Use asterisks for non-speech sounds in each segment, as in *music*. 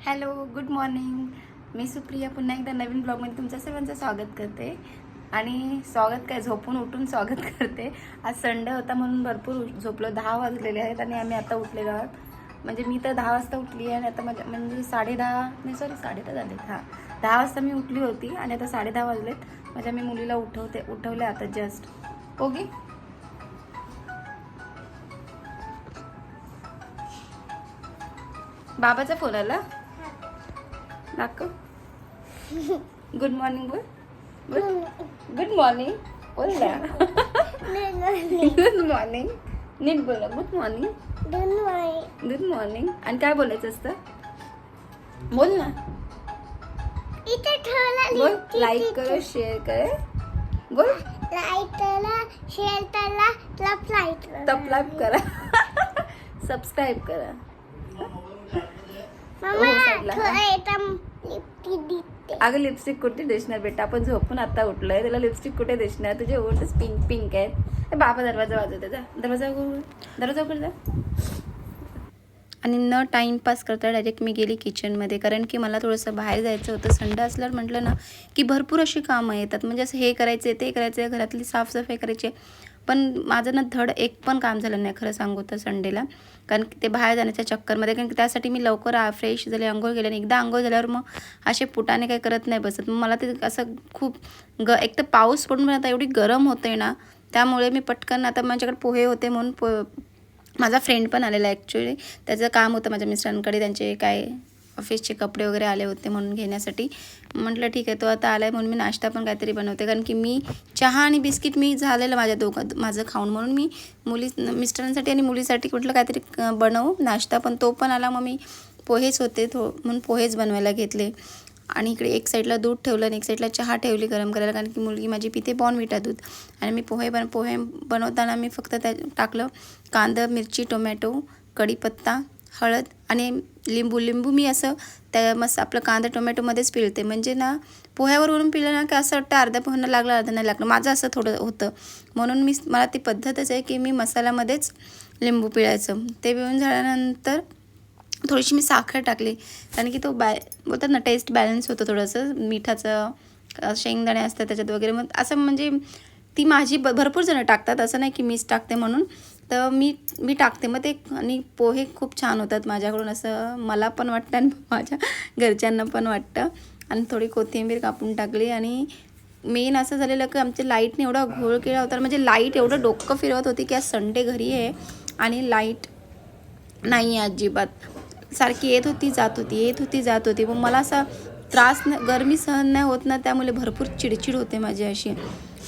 Hello good morning. मी सुप्रिया पुन्हा एकदा नवीन ब्लॉगमध्ये तुमचं सर्वांचं स्वागत करते. आणि स्वागत काय झोपून उठून स्वागत करते. आज संडे होता म्हणून भरपूर झोपलो. दहा वाजलेले आहेत आणि आम्ही आता उठलेलो आहोत. म्हणजे मी तर दहा वाजता उठली आहे आणि आता माझ्या म्हणजे साडे दहा नाही सॉरी साडे दहा झालेत. हां. दहा वाजता मी उठली होती आणि आता साडे दहा वाजलेत. माझ्या मी मुलीला उठवते उठवले आता जस्ट ओके बाबाचा फोन आला? दाखव गुड मॉर्निंग बोल बोल गुड मॉर्निंग बोल ना गुड मॉर्निंग नीट बोला गुड मॉर्निंग गुड मॉर्निंग आणि काय बोलायचं असतं बोल ना बोल लाईक करा शेअर करा बोल लाईटला शेअरला लप लाइट तपलाप करा सबस्क्राईब करा मम्मा हो, साईडला. थोडं एकदम लिपटी दिसते अगं लिपस्टिक कुठे दिसणार बेटा? आपण झोपून आता उठलोय. तुला लिपस्टिक कुठे दिसणार? तुझे ओठच पिंक पिंक आहेत. बाबा दरवाजा वाजवते जा. दरवाजा दरवाजा उघड जा. आणि न टाईमपास करता डायरेक्ट मी गेली किचनमध्ये कारण की मला थोडंसं बाहेर जायचं होतं. संडे असल्यावर म्हटलं ना की भरपूर अशी कामं येतात. म्हणजे असं हे करायचे ते करायचे घरातली साफसफाई करायची पण माझं ना धड एक पण काम झालं नाही खरं सांगू तर संडेला. कारण की ते बाहेर जाण्याच्या चक्करमध्ये कारण की त्यासाठी मी लवकर फ्रेश झाले आंघोळ केले आणि एकदा आंघोळ झाल्यावर मग असे पुटाने काही करत नाही बसत. मग मला ते असं खूप ग एक तर पाऊस पडून पण आता एवढी गरम होते ना त्यामुळे मी पटकन आता माझ्याकडे पोहे होते म्हणून पो माझा फ्रेंड पण आलेला ॲक्च्युली त्याचं काम होतं माझ्या मिस्टरांकडे त्यांचे काय ऑफिसचे कपडे वगैरे आले होते म्हणून घेण्यासाठी. म्हटलं ठीक आहे तो आता आला आहे म्हणून मी नाश्ता पण काहीतरी बनवते. कारण की मी चहा आणि बिस्किट मी झालेलं माझ्या दोघं माझं खाऊन. म्हणून मी मुली मिस्टरांसाठी आणि मुलीसाठी कुठलं काहीतरी क- बनवू नाश्ता. पण तो पण आला मग मी पोहेच होते थो म्हणून पोहेच बनवायला घेतले. आणि इकडे एक साईडला दूध ठेवलं आणि एक साईडला चहा ठेवली गरम करायला. कारण की मुलगी माझी पिते बॉर्नविटा दूध. आणि मी पोहे बन पोहे बनवताना मी फक्त त्या टाकलं कांदा मिरची टोमॅटो कढीपत्ता हळद आणि लिंबू लिंबू मी असं त्या मस्त आपलं कांदा टोमॅटोमध्येच पिळते. म्हणजे ना पोह्यावरून पिलं ना की असं वाटतं अर्धा पोह्यांना लागलं अर्धा नाही लागलं. माझं असं थोडं होतं. म्हणून मी मला ती पद्धतच आहे की मी मसाल्यामध्येच लिंबू पिळायचं. ते पिळून झाल्यानंतर थोडीशी मी साखर टाकली. कारण की तो बॅ बोलतात ना टेस्ट बॅलन्स होतं थोडंसं. मिठाचं शेंगदाणे असतात त्याच्यात वगैरे. मग असं म्हणजे ती माझी ब भरपूर जणं टाकतात. असं नाही की मीच टाकते म्हणून. तर मी मी टाकते. मग ते आणि पोहे खूप छान होतात माझ्याकडून. असं मला पण वाटतं आणि माझ्या घरच्यांना पण वाटतं. आणि थोडी कोथिंबीर कापून टाकली आणि मेन असं झालेलं की आमच्या लाईटने एवढा घोळ केला होता. म्हणजे लाइट एवढं डोकं फिरवत होती की आज संडे घरी आहे आणि लाइट नाही आहे अजिबात. सारखी येत होती जात होती येत होती जात होती. मग मला असा त्रास न गरमी सहन नाही होत ना त्यामुळे भरपूर चिडचिड होते माझी अशी.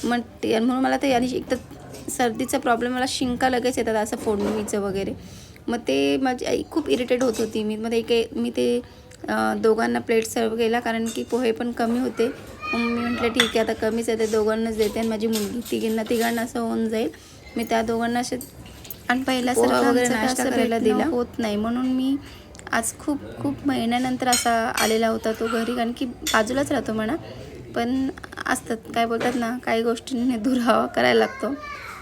मग म्हणून मला ते आणि एक तर सर्दीचा प्रॉब्लेम मला शिंका लगेच येतात असं फोडणीचं वगैरे. मग ते माझी आई खूप इरिटेट होत होती. मी मध्ये एक मी ते दोघांना प्लेट सर्व केला कारण की पोहे पण कमी होते. मग मी म्हटलं ठीक आहे आता कमीच आहे ते दोघांनाच देते आणि माझी मुलगी तिघींना तिघांना असं होऊन जाईल. मी त्या दोघांना असे आणि पहिला पोहा वगैरे नाश्ता करायला दिला? होत नाही. म्हणून मी आज खूप खूप महिन्यानंतर असा आलेला होता तो घरी कारण की बाजूलाच राहतो म्हणा. पण असतात काय बोलतात ना काही गोष्टींनी दुरावा करायला लागतो.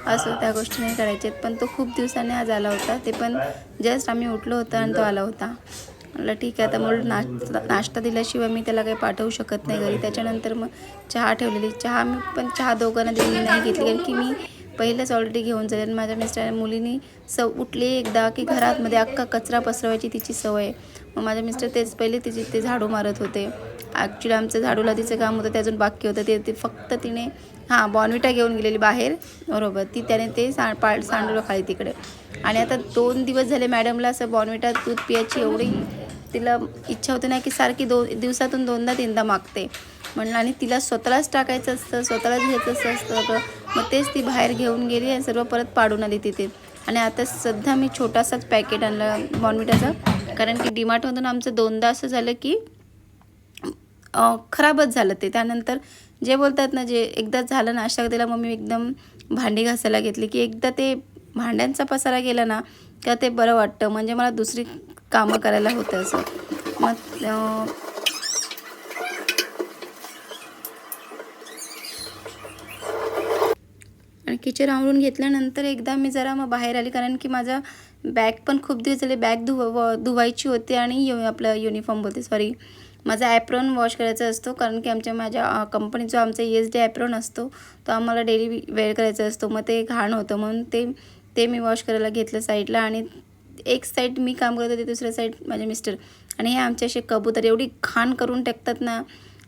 असं त्या गोष्टी नाही करायच्यात पण तो खूप दिवसांनी आज आला होता. ते पण जस्ट आम्ही उठलो होतं आणि तो आला होता. म्हटलं ठीक आहे आता म्हणून नाश्ता नाश्ता दिल्याशिवाय मी त्याला काही पाठवू शकत नाही घरी. त्याच्यानंतर मग चहा ठेवलेली. चहा मी पण चहा दोघांना दिली नाही घेतली. कारण की मी पहिलंच ऑलरेडी घेऊन जाईल. आणि माझ्या मिस्टर मुलीनी सव उठली एकदा की घरातमध्ये अख्खा कचरा पसरवायची तिची सवय आहे. मग माझे मिस्टर तेच पहिले तिची ते झाडू मारत होते. ॲक्च्युली आमचं झाडूला तिचं काम होतं ते अजून बाकी होतं. ते ते फक्त तिने हां बॉर्नविटा घेऊन गेलेली बाहेर बरोबर. ती त्याने ते सा पा सांडलं खाली तिकडे. आणि आता दोन दिवस झाले मॅडमला असं बॉर्नविटा दूध पियाची एवढी तिला इच्छा होती ना की सारखी दो दिवसातून दोनदा तीनदा मागते. म्हणलं आणि तिला स्वतःलाच टाकायचं असतं स्वतःलाच घ्यायचं असतं सगळं मग तेच ती बाहेर घेऊन गेली आणि सर्व परत पाडून आली तिथे. आणि आता सध्या मी छोटासाच पॅकेट आणलं बॉर्नविटाचं कारण की डिमार्टमधून आमचं दोनदा असं झालं की खराबच झालं ते. त्यानंतर जे बोलतात ना जे एकदा झालं ना अशा दिला मग मी एकदम भांडी घासायला घेतली की एकदा ते भांड्यांचा पसारा गेला ना तर ते बरं वाटतं. म्हणजे मला दुसरी कामं करायला होतं असं. मग अं, आणि किचन आवरून घेतल्यानंतर एकदा मी जरा मग बाहेर आली. कारण की माझा बॅग पण खूप दिवस झाले बॅग धुव व- धुवायची होती आणि यु आपलं युनिफॉर्म बोलते सॉरी माझा ॲप्रॉन वॉश करायचा असतो. कारण की आमच्या माझ्या कंपनीचा आमचा एस डी ॲप्रॉन असतो. तो आम्हाला डेली वेअर करायचा असतो. मग ते घाण होतं. म्हणून ते ते मी वॉश करायला घेतलं साईडला आणि एक साईड मी काम करत होते दुसऱ्या साईड माझे मिस्टर आणि हे आमचे असे कबूतर एवढी घाण करून टाकतात ना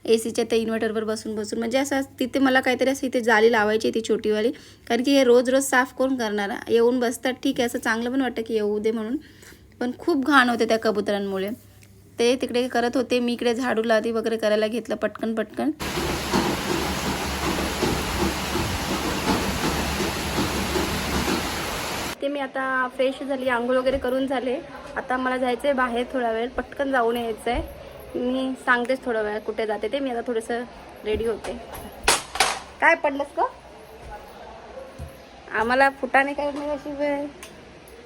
ए सीच्या त्या इन्व्हर्टरवर बसून बसून. म्हणजे असं तिथे मला काहीतरी असं इथे जाली लावायची ती छोटीवाली. कारण की हे रोज रोज साफ करून करणार? येऊन बसतात ठीक आहे. असं चांगलं पण वाटतं की येऊ दे म्हणून. पण खूप घाण होते त्या कबुतरांमुळे. ते तिकडे करत होते. मी इकडे झाडू लादी वगैरे करायला घेतलं पटकन पटकन. ते मी आता फ्रेश झाली आंघोळ वगैरे करून झाले. आता मला जायचं आहे बाहेर थोडा वेळ. पटकन जाऊन यायचं आहे मी सांगतेच थोडा वेळ कुठे जाते ते. मी आता थोडंसं रेडी होते. काय पडलंस का आम्हाला फुटाने काय नाही अशी वेळ.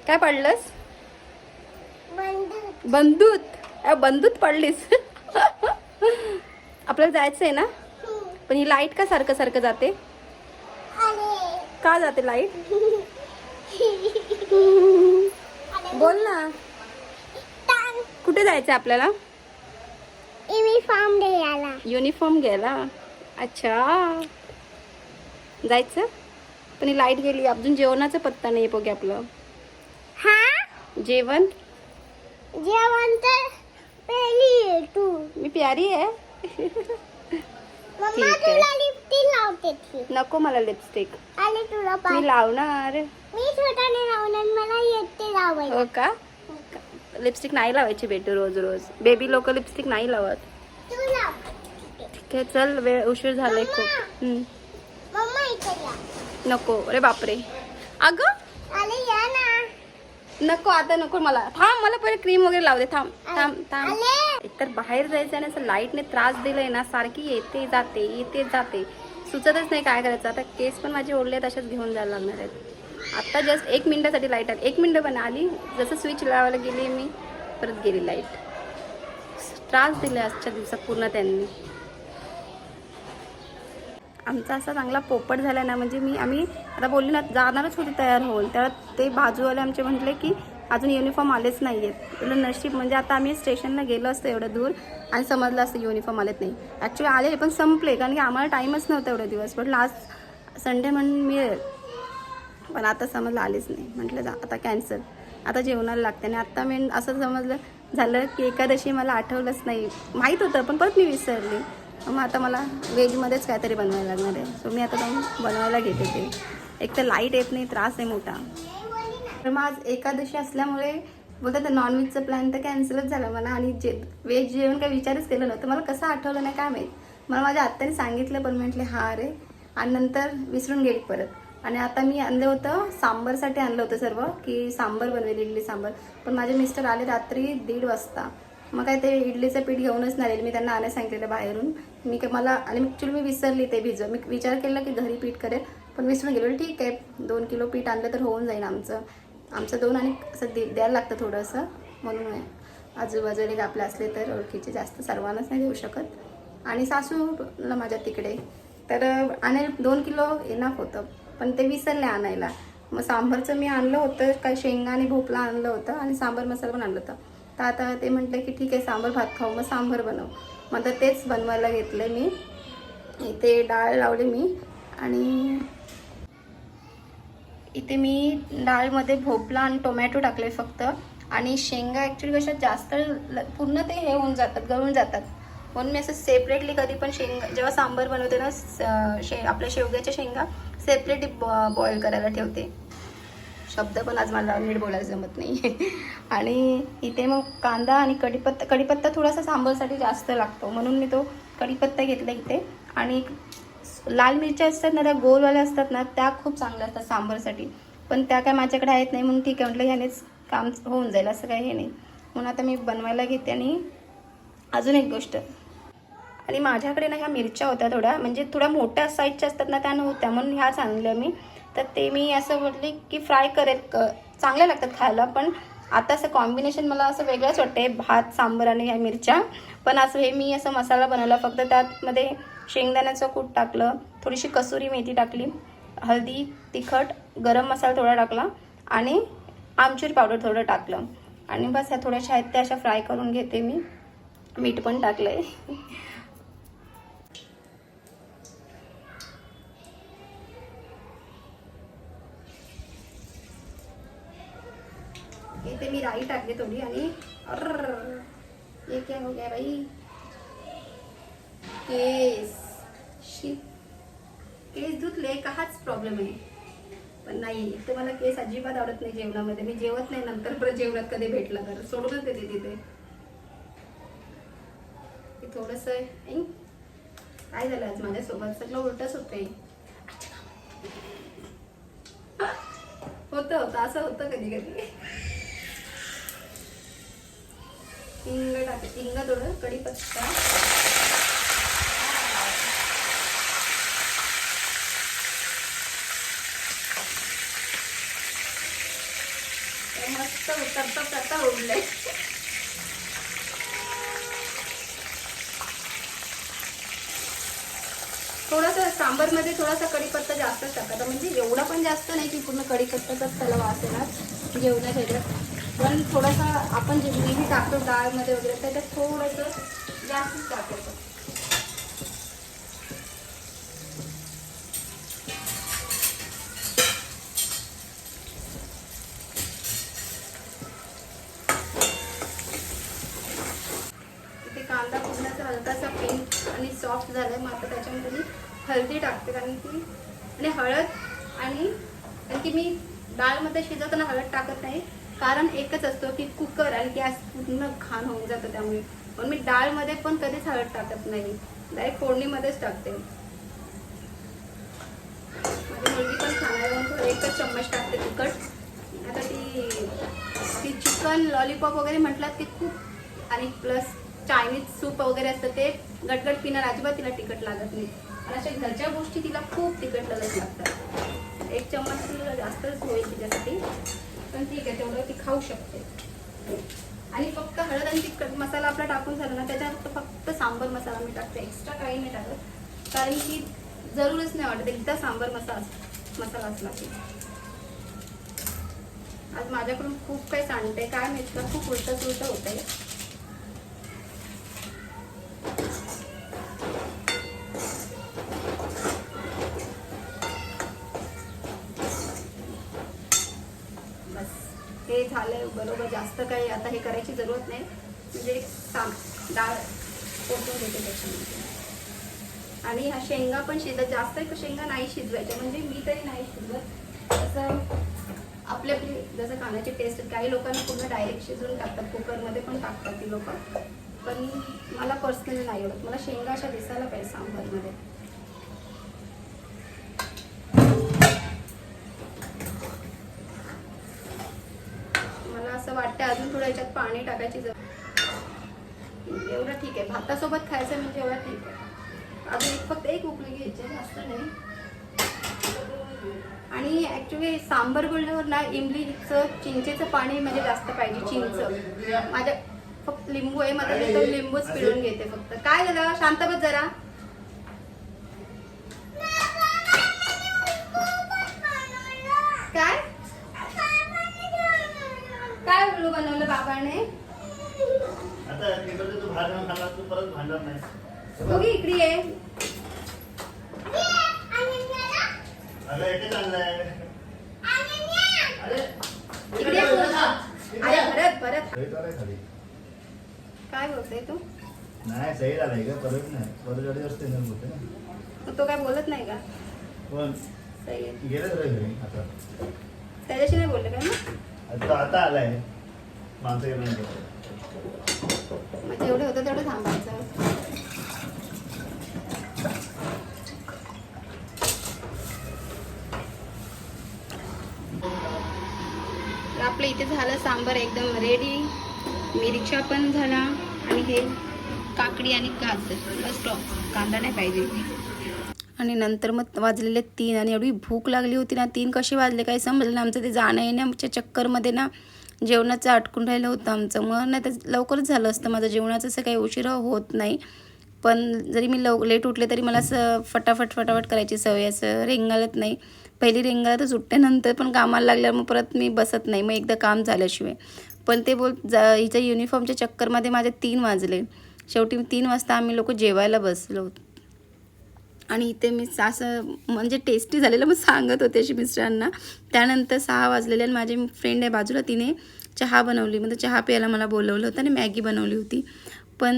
काय पडलंस? बंद बंदूत अ, बंदूत पडलीस. आपल्याला जायचं आहे ना पण ही लाइट का सारखं सारखं जाते? का जाते लाइट *laughs* बोल ना. कुठे जायचं आपल्याला? युनिफॉर्म द्यायला युनिफॉर्म घ्यायला? अच्छा. जायचं? पण ही लाइट गेली. अजून जेवणाचा पत्ता नाही बघे आपलं. हा? जेवण? जेवण तर पहिली आहे तू. मी प्यारी आहे. मम्मा ठीक आहे. तुला लिपस्टिक लावते ती नको मला लिपस्टिक आले तुला मी पाय लावणार. मी छोट्याने लावणार मला येते लावायला. हो का? लिपस्टिक नाही लावायची बेटू रोज रोज. बेबी लोक लिपस्टिक नाही लावत. ठीक आहे चल वेळ उशीर झालाय खूप. नको अरे बापरे. अगं नको आता नको मला. थांब मला पहिले क्रीम वगैरे लावू दे. थांब थांब थांब. एकतर बाहेर जायचं आणि असं लाईटने त्रास दिलाय ना सारखी येते जाते येते जाते. सुचतच नाही काय करायचं. आता केस पण माझे ओढले आहेत अशाच घेऊन जायला लागणार आहेत. आता जस्ट एक मिनटासाठी लाइट आली. एक मिनटं पण आली. जसं स्विच लावायला गेली मी परत गेली लाइट त्रास दिला आजच्या दिवसात पूर्ण त्यांनी. आमचा असा चांगला पोपट झाला ना म्हणजे मी आम्ही आता बोलली ना जाणारच होती तयार होऊन. तर ते बाजूवाले आमचे म्हटले की अजून युनिफॉर्म आलेच नाही आहेत नशीब म्हणजे आता आम्ही स्टेशनला गेलो असतो एवढं दूर आणि समजलं असतं युनिफॉर्म आलेत नाही. ॲक्च्युली आले पण संपले कारण की आम्हाला टाईमच नव्हता एवढा दिवस. पण लास्ट संडे म्हणून मिळेल पण आता समजलं आलीच नाही. म्हटलं जा आता कॅन्सल आता जेवणाला लागते आणि आत्ता मी असं समजलं झालं की एकादशी मला आठवलंच नाही. माहीत होतं पण परत मी विसरली. मग आता मला व्हेजमध्येच काहीतरी बनवायला लागणार आहे. सो मी आता जाऊन बनवायला घेते ते. एक तर लाइट येत नाही त्रास आहे मोठा. तर मग आज एकादशी असल्यामुळे बोलतात ना नॉनव्हेजचा प्लॅन तर कॅन्सलच झाला मला आणि जे व्हेज जेवण काही विचारच केलं नव्हतं. मला कसं आठवलं नाही काय माहीत. मला माझ्या आत्ताने सांगितलं पण म्हटले हा अरे आणि नंतर विसरून गेली परत. आणि आता मी आणलं होतं सांबरसाठी आणलं होतं सर्व की सांबर बनवेल इडली सांबर. पण माझे मिस्टर आले रात्री दीड वाजता. मग काय ते इडलीचं पीठ घेऊनच नाही मी त्यांना आणायला सांगितलेलं बाहेरून. मी काय मला आणि ॲक्च्युली मी विसरली ते भिजव मी विचार केला की घरी पीठ करेल पण विसरून गेलो. ठीक आहे दोन किलो पीठ आणलं तर होऊन जाईल आमचं. आमचं दोन आणि असं दे द्यायला लागतं थोडंसं. म्हणून आजूबाजूने आजूबाजूला आपले असले तर ओळखीचे जास्त सर्वांनाच नाही देऊ शकत. आणि सासूला माझ्या तिकडे. तर आणि दोन किलो इनाफ होतं. पण ते विसरले आणायला. मग सांबारचं मी आणलं होतं काय शेंगा आणि भोपळा आणलं होतं आणि सांबार मसाला पण आणलं होतं. तर आता ते म्हटलं की ठीक आहे सांबार भात खाऊ मग सांबार बनव. मग आता तेच बनवायला घेतलं मी. इथे डाळ लावली मी आणि इथे मी डाळमध्ये भोपळा आणि टोमॅटो टाकले फक्त. आणि शेंगा ॲक्च्युली कशा जास्त ल- पूर्ण ते हे होऊन जातात गळून जातात. म्हणून मी असं सेपरेटली कधी पण शेंगा जेव्हा सांबार बनवते ना शे आपल्या शेवग्याच्या शेंगा सेपरेट बॉईल करायला ठेवते. शब्द पण आज मला नीट बोलायला जमत नाही *laughs* आणि इथे मग कांदा आणि कढीपत्ता कढीपत्ता थोडासा सांबारसाठी जास्त लागतो. म्हणून मी तो कढीपत्ता घेतला इथे. आणि लाल मिरच्या असतात ना त्या गोलवाल्या असतात ना त्या खूप चांगल्या असतात सांबरसाठी पण त्या काय माझ्याकडे आहेत नाही म्हणून ठीक आहे. म्हटलं ह्यानेच काम होऊन जाईल. असं काही हे नाही. म्हणून आता मी बनवायला घेते आणि अजून एक गोष्ट. आणि माझ्याकडे ना ह्या मिरच्या होत्या थोड्या म्हणजे थोड्या मोठ्या साईजच्या असतात ना त्या नव्हत्या म्हणून ह्याच आणल्या मी. तर ते मी असं म्हटले की फ्राय करेल क चांगल्या लागतात खायला पण आता असं कॉम्बिनेशन मला असं वेगळंच वाटते भात सांबर आणि ह्या मिरच्या. पण असं हे मी असं मसाला बनवला फक्त त्यातमध्ये शेंगदाण्याचं कूट टाकलं थोडीशी कसुरी मेथी टाकली हळदी तिखट गरम मसाला थोडा टाकला आणि आमचूर पावडर थोडं टाकलं. आणि बस ह्या थोड्याशा आहेत त्या अशा फ्राय करून घेते मी. मीठ पण टाकलं आहे डाळी टाकली थोडी आणि अर्र ये क्या हो गया बाई? केस. शी केस धुतले का हाच प्रॉब्लेम आहे. पण नाही तर मला केस अजिबात आवडत नाही जेवणामध्ये. मी जेवत नाही नंतर परत जेवणात कधी भेटला तर. सोडूनच देते तिथे. थोडस काय झालं आज माझ्यासोबत? सगळं उलटच होतंय. होतं होतं असं होतं कधी कधी हिंग टाक हिंग थोडं कढीपत्ता. मस्त उतरता उतरता उडलंय थोडासा सांबारमध्ये थोडासा कढीपत्ता जास्तच टाकायचा म्हणजे एवढा पण जास्त नाही की पूर्ण कढीपत्ताचाच त्याला वास येणार जेवणाच्या ह्याच्यात. पण थोडासा आपण जे नेहमी टाकतो डाळमध्ये वगैरे त्याच्यात थोडंसं जास्तच टाकायचं इथे कांदा फुटण्याचा हलकासा पिंक आणि सॉफ्ट झालाय मग आता त्याच्यामध्ये मी हळदी टाकते कारण की आणि हळद आणि कारण की मी डाळमध्ये शिजवताना हळद टाकत नाही. कारण एकच असतो की कुकर आणि गॅस पूर्ण घाण होऊन जातं त्यामुळे. पण मी डाळमध्ये पण कधीच हळद टाकत नाही. डायरेक्ट फोडणीमध्येच टाकते. माझी मुलगी पण खाणार एकच चम्मच टाकते तिखट. आता ती ती चिकन लॉलीपॉप वगैरे म्हटलात की खूप आणि प्लस चायनीज सूप वगैरे असतं ते गटगट पिणार अजिबात तिला तिखट लागत नाही. आणि अशा घरच्या गोष्टी तिला खूप तिखट लगत लागतात. एक चम्मच तिला जास्तच होईल तिच्यासाठी. पण ठीक आहे तेवढं ती खाऊ शकते. आणि फक्त हळद आणि तिखट मसाला आपला टाकून झाला ना त्याच्यात फक्त सांबर मसाला मी टाकते. एक्स्ट्रा काही नाही टाकत. कारण की जरूरच नाही वाटत एकदा सांबर मसाला मसाला असला की. आज माझ्याकडून खूप काही सांगते काय मिळतं का? खूप उलटं सुलटं होतं आहे जास्त काही आता हे करायची जरूरत नाही. म्हणजे साम डाळ पोटून देते त्याच्यामध्ये. आणि ह्या शेंगा पण शिजत जास्त शेंगा नाही शिजवायच्या. म्हणजे मी तरी नाही शिजवत. असं आपली आपली जसं कांद्याची टेस्ट काही लोकांना पूर्ण डायरेक्ट शिजवून टाकतात. कुकरमध्ये पण टाकतात ती लोक. पण मला पर्सनली नाही आवडत. मला शेंगा अशा दिसायला पाहिजे सांबारमध्ये मला असं वाटतं अजून थोडं याच्यात पाणी टाकायची जर एवढं ठीक आहे. भातासोबत खायचं म्हणजे एवढं ठीक आहे. अजून एक फक्त एक उकळी घ्यायची जास्त नाही. आणि ऍक्च्युली सांबर बोलल्यावर ना इमलीचं चिंचेचं पाणी म्हणजे जास्त पाहिजे चिंच. माझ्या फक्त लिंबू आहे तिथं लिंबूच पिळून घेते फक्त. काय झालं? शांत बस जरा काय काय उल्लू बनवलं बाबाने आता तिकडे तू भात घेऊन खाल्ला तू परत भांडणार नाही बघी इकडे ये अगं इथे चाललंय अरे इकडे ये पूर्ण. अरे परत परत सही चाललंय खाली काय बोलतोय तू नाही सही झालंय का परत नाही परत गाडी ना बोलते ना मग तो काय बोलत नाही का पण सही आहे. गेलंच रे घरी आता त्याच्याशी नाही बोलले काय मग आता आता आलाय माणसं मग जेवढं होतं तेवढं थांबायचं तर आपलं इथे झालं सांबर एकदम रेडी मिरच्या पण झाला आणि हे काकडी आणि गाजर. बस कांदा नाही पाहिजे. आणि नंतर मग वाजलेले तीन आणि एवढी भूक लागली होती ना तीन कसे वाजले काही समजलं ना आमचं ते जाणं येण्याच्या चक्करमध्ये ना जेवणाचं अटकून राहिलं होतं आमचं. मग नाही तर लवकरच झालं असतं माझं जेवणाचं असं काही उशिरा होत नाही. पण जरी मी लव लेट उठले तरी मला असं फटाफट फटाफट करायची सवय असं रेंगाळत नाही. पहिली रिंगाला तर सुट्ट्यानंतर पण कामाला लागल्यावर मग परत मी बसत नाही. मग एकदा काम झाल्याशिवाय. पण ते बोल जा हिच्या युनिफॉर्मच्या चक्करमध्ये माझे तीन वाजले. शेवटी तीन वाजता आम्ही लोक जेवायला बसलो. आणि इथे मी असं म्हणजे टेस्टी झालेलं मग सांगत होते अशी मिस्टरांना. त्यानंतर सहा वाजलेले आणि माझी फ्रेंड आहे बाजूला तिने चहा बनवली. म्हणजे चहा प्यायला मला बोलवलं होतं आणि मॅगी बनवली होती. पण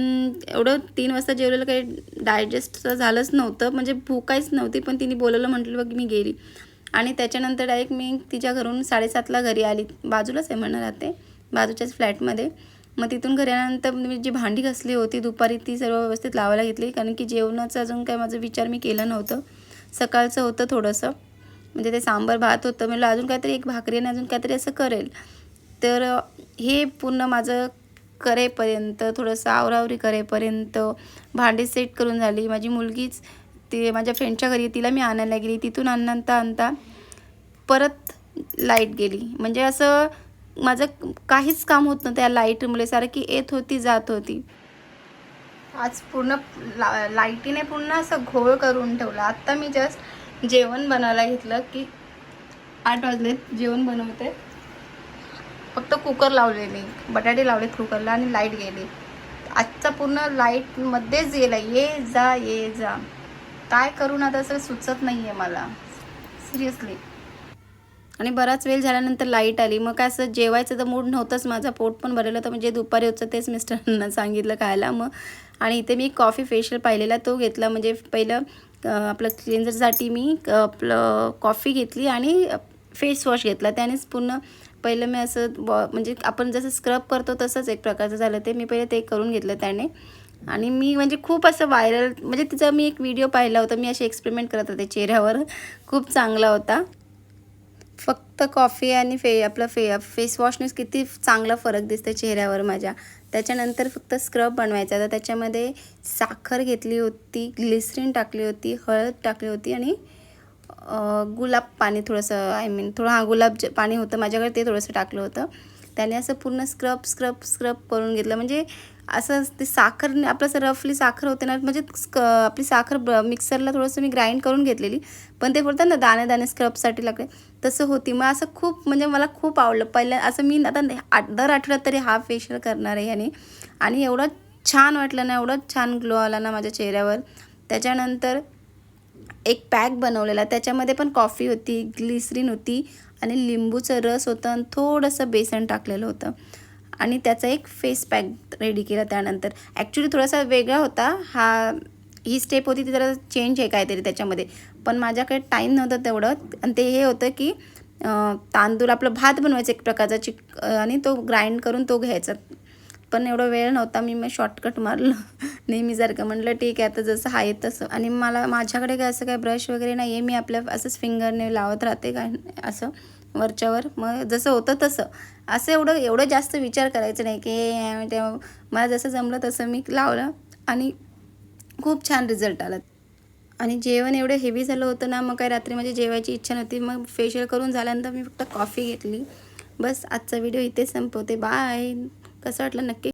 एवढं तीन वाजता जेवलेलं काही डायजेस्ट झालंच नव्हतं. म्हणजे भूक काहीच नव्हती पण तिने बोलवलं म्हटलं बघ मी गेली. आणि त्याच्यानंतर डायरेक्ट मी तिच्या घरून साडेसातला घरी आली. बाजूलाच आहे म्हणा राहते. बाजूच्याच फ्लॅटमध्ये. मग तिथून घरी आल्यानंतर मी जी भांडी घासली होती दुपारी ती सर्व व्यवस्थित लावायला घेतली. कारण की जेवणाचं अजून काय माझा विचार मी केला नव्हतं. सकाळचं होतं थोडंसं. म्हणजे ते सांबार भात होतं. म्हणलं अजून काहीतरी एक भाकरी आणि अजून काहीतरी असं करेल. तर हे पूर्ण माझं करेपर्यंत थोडंसं आवरावरी करेपर्यंत भांडी सेट करून झाली. माझी मुलगीच ती माझ्या फ्रेंडच्या घरी तिला मी आणायला गेली. तिथून आणता आणता परत लाइट गेली. म्हणजे असं माझं काहीच काम होत नव्हतं या लाईटमुळे सारखी येत होती जात होती. आज पूर्ण ला लाईटीने पूर्ण असं घोळ करून ठेवला. आत्ता मी जस्ट जेवण बनवायला घेतलं की आठ वाजलेत जेवण बनवते. फक्त कुकर लावलेले. बटाटे लावलेत कुकरला आणि लाइट गेली. आजचा पूर्ण लाईटमध्येच गेला. ये जा ये जा. काय करू आता असं सुचत नाही आहे मला. सिरियसली आणि बराच वेळ झाल्यानंतर लाइट आली. मग काय असं जेवायचं तर मूड नव्हतंच. माझा पोट पण भरलेलं होतं म्हणजे दुपारी होतं तेच मिस्टरांना *laughs* सांगितलं खायला. मग आणि इथे मी कॉफी फेशियल पाहिलेला तो घेतला. म्हणजे पहिलं आपलं क्लेन्झरसाठी मी क- आपलं कॉफी घेतली आणि फेस वॉश घेतला. त्यानेच पूर्ण पहिलं मी असं बॉ म्हणजे आपण जसं स्क्रब करतो तसंच एक प्रकारचं झालं ते. मी पहिले ते करून घेतलं त्याने. आणि मी म्हणजे खूप असं व्हायरल म्हणजे तिचा मी एक व्हिडिओ पाहिला होता मी असे एक्सपेरिमेंट करत होते चेहऱ्यावर. खूप चांगला होता. फक्त कॉफी आणि फे आपलं फे फेसवॉशनेच किती चांगला फरक दिसतो चेहऱ्यावर माझ्या. त्याच्यानंतर फक्त स्क्रब बनवायचा. तर त्याच्यामध्ये साखर घेतली होती ग्लिसरीन टाकली होती हळद टाकली होती आणि गुलाब पाणी थोडंसं आय मीन थोडं हां गुलाब पाणी होतं माझ्याकडे ते थोडंसं टाकलं होतं. त्याने असं पूर्ण स्क्रब स्क्रब स्क्रब करून घेतलं. म्हणजे असं ते साखर आपलं असं रफली साखर होते ना म्हणजे स्क आपली साखर ब मिक्सरला थोडंसं मी ग्राइंड करून घेतलेली. पण ते बोलतात ना दाणे दाणे स्क्रबसाठी लागले. तसं होती. मग असं खूप म्हणजे मला खूप आवडलं. पहिल्या असं मी आता आठ दर आठवड्यात तरी हा फेशियल करणार आहे याने. आणि एवढं छान वाटलं ना एवढं छान ग्लो आला ना माझ्या चेहऱ्यावर. त्याच्यानंतर एक पॅक बनवलेला. त्याच्यामध्ये पण कॉफी होती ग्लिसरीन होती. आणि लिंबूचं रस होतं आणि थोडंसं बेसन टाकलेलं होतं. आणि त्याचा एक फेस पॅक रेडी केला त्यानंतर. ॲक्च्युली थोडासा वेगळा होता. हा ही स्टेप होती ती जरा चेंज आहे काहीतरी त्याच्यामध्ये. पण माझ्याकडे टाईम नव्हतं तेवढं. आणि ते हे होतं की तांदूळ आपलं भात बनवायचं एक प्रकारचा चिक आणि तो ग्राइंड करून तो घ्यायचा. पण एवढा वेळ नव्हता मी मग शॉर्टकट मारलं. *laughs* नेहमीसारखं म्हटलं ठीक आहे आता जसं आहे तसं. आणि मला माझ्याकडे काय असं काय ब्रश वगैरे नाही आहे मी आपल्या असंच फिंगरने लावत राहते काय असं वरच्यावर. मग जसं होतं तसं. असं एवढं एवढं जास्त विचार करायचं नाही की मला जसं जमलं तसं मी लावलं. आणि खूप छान रिझल्ट आला. आणि जेवण एवढं हेवी झालं होतं ना मग काय रात्री माझी जेवायची इच्छा नव्हती. मग फेशियल करून झाल्यानंतर मी फक्त कॉफी घेतली. बस आजचा व्हिडिओ इथे संपवते. बाय कसं वाटलं नक्की